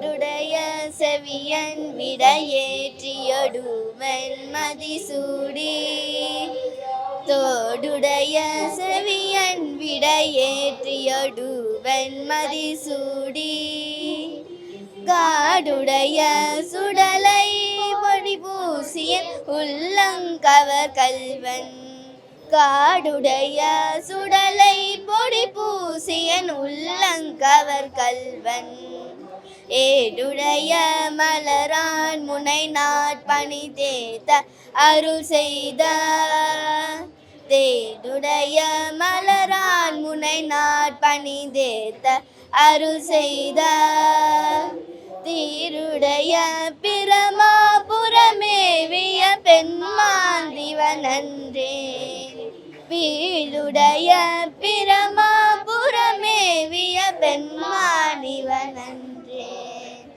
தோடுடைய செவியன் விடையேற்றியொடு வெண்மதி சூடி தோடுடைய செவியன் விடையேற்றியொடு வெண்மதி சூடி காடுடைய சுடலை பொடி பூசிய உள்ளங்கவர் கல்வன். காடுடைய சுடலை பொடி பூசியன் உள்ளங்கவர் கல்வன். ஏடுடைய மலரான் முனை நாட்பணி தேத்த அருள் செய்த. தேடுடைய மலரான் முனை நாட்பணி தேத்த அருள் செய்த. தீருடைய பிரமாபுரமேவிய பெண்மாந்திவனன்றே வீழுடைய பிரமா சிவனன்றே